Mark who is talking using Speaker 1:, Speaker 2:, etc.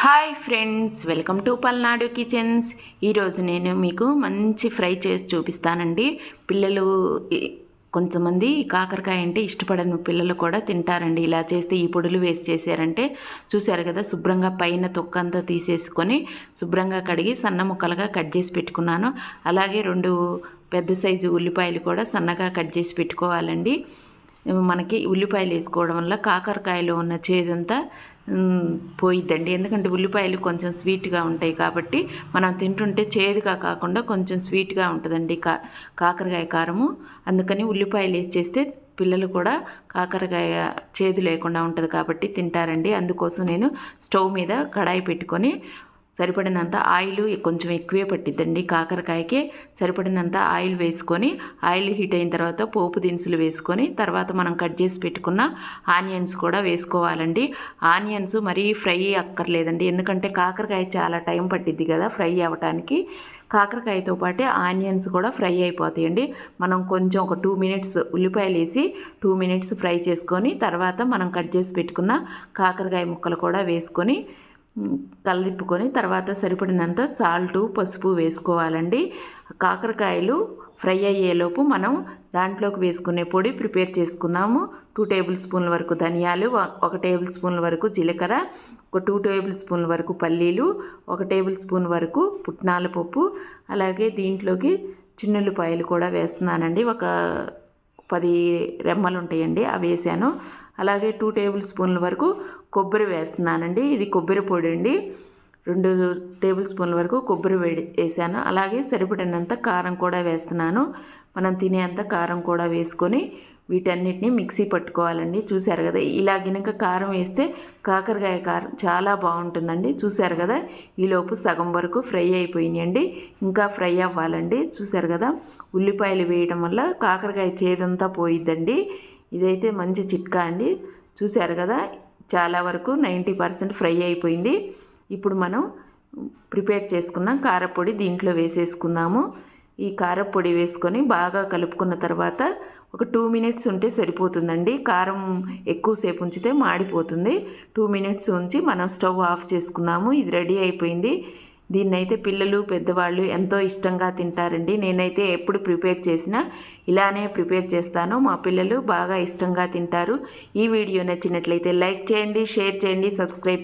Speaker 1: Hi friends welcome to Palnadu kitchens. ఈరోజు నేను మీకు మంచి ఫ్రై చేసి చూపిస్తానండి. పిల్లలు కొంతమంది కాకరకాయ అంటే ఇష్టపడని పిల్లలు కూడా తింటారండి. ఇలా చేస్తే ఈ పొడులు వేసి చేశారంటే చూశారు కదా శుభ్రంగా పైన తొక్కంతా తీసేసుకొని శుభ్రంగా కడిగి సన్న ముక్కలుగా కట్ చేసి పెట్టుకున్నాను. అలాగే రెండు పెద్ద సైజు ఉల్లిపాయలు కూడా సన్నగా కట్ చేసి పెట్టుకోవాలండి. మనకి ఉల్లిపాయలు వేసుకోవడం వల్ల కాకరకాయలో ఉన్న చేదంతా పోయిద్దండి. ఎందుకంటే ఉల్లిపాయలు కొంచెం స్వీట్గా ఉంటాయి కాబట్టి మనం తింటుంటే చేదుగా కాకుండా కొంచెం స్వీట్గా ఉంటుందండి కా కాకరకాయ కారము. అందుకని ఉల్లిపాయలు వేసి చేస్తే పిల్లలు కూడా కాకరకాయ చేదు లేకుండా ఉంటుంది కాబట్టి తింటారండి. అందుకోసం నేను స్టవ్ మీద కడాయి పెట్టుకొని సరిపడినంత ఆయిల్ కొంచెం ఎక్కువే పట్టిద్దండి. కాకరకాయకి సరిపడినంత ఆయిల్ వేసుకొని ఆయిల్ హీట్ అయిన తర్వాత పోపు దినుసులు వేసుకొని తర్వాత మనం కట్ చేసి పెట్టుకున్న ఆనియన్స్ కూడా వేసుకోవాలండి. ఆనియన్స్ మరీ ఫ్రై అక్కర్లేదండి. ఎందుకంటే కాకరకాయ చాలా టైం పట్టిద్ది కదా ఫ్రై అవ్వటానికి. కాకరకాయతో పాటే ఆనియన్స్ కూడా ఫ్రై అయిపోతాయండి. మనం కొంచెం ఒక టూ మినిట్స్ ఉల్లిపాయలు వేసి టూ మినిట్స్ ఫ్రై చేసుకొని తర్వాత మనం కట్ చేసి పెట్టుకున్న కాకరకాయ ముక్కలు కూడా వేసుకొని మ్, కలదిప్పుకొని తర్వాత సరిపడినంత సాల్టు పసుపు వేసుకోవాలండి. కాకరకాయలు ఫ్రై అయ్యేలోపు మనం దాంట్లోకి వేసుకునే పొడి ప్రిపేర్ చేసుకుందాము. టూ టేబుల్ స్పూన్ల వరకు ధనియాలు ఒక- ఒక టేబుల్ స్పూన్ల వరకు జీలకర్ర ఒక టూ టేబుల్ స్పూన్ల వరకు పల్లీలు ఒక టేబుల్ స్పూన్ వరకు పుట్నాల పప్పు. అలాగే దీంట్లోకి చిన్నుల్లిపాయలు కూడా వేస్తున్నానండి. ఒక పది రెమ్మలు ఉంటాయండి అవి వేసాను. అలాగే టూ టేబుల్ స్పూన్ల వరకు కొబ్బరి వేస్తున్నానండి. ఇది కొబ్బరి పొడి అండి. రెండు టేబుల్ స్పూన్ల వరకు కొబ్బరి వేడి వేసాను. అలాగే సరిపడినంత కారం కూడా వేస్తున్నాను. మనం తినేంత కారం కూడా వేసుకొని వీటన్నిటిని మిక్సీ పట్టుకోవాలండి. చూశారు కదా ఇలా గినక కారం వేస్తే కాకరకాయ కారం చాలా బాగుంటుందండి. చూశారు కదా ఈలోపు సగం వరకు ఫ్రై అయిపోయినాయండి. ఇంకా ఫ్రై అవ్వాలండి. చూశారు కదా ఉల్లిపాయలు వేయడం వల్ల కాకరకాయ చేదంతా పోయిద్దండి. ఇదైతే మంచి చిట్కా అండి. చూశారు కదా చాలా వరకు నైంటీ పర్సెంట్ ఫ్రై అయిపోయింది. ఇప్పుడు మనం ప్రిపేర్ చేసుకున్న కారపొడి దీంట్లో వేసేసుకుందాము. ఈ కారపొడి వేసుకొని బాగా కలుపుకున్న తర్వాత ఒక టూ మినిట్స్ ఉంటే సరిపోతుందండి. కారం ఎక్కువసేపు ఉంచితే మాడిపోతుంది. టూ మినిట్స్ ఉంచి మనం స్టవ్ ఆఫ్ చేసుకున్నాము. ఇది రెడీ అయిపోయింది. దీన్నైతే పిల్లలు పెద్దవాళ్ళు ఎంతో ఇష్టంగా తింటారండి. నేనైతే ఎప్పుడు ప్రిపేర్ చేసినా ఇలానే ప్రిపేర్ చేస్తాను. మా పిల్లలు బాగా ఇష్టంగా తింటారు. ఈ వీడియో నచ్చినట్లయితే లైక్ చేయండి షేర్ చేయండి సబ్స్క్రైబ్ చేయండి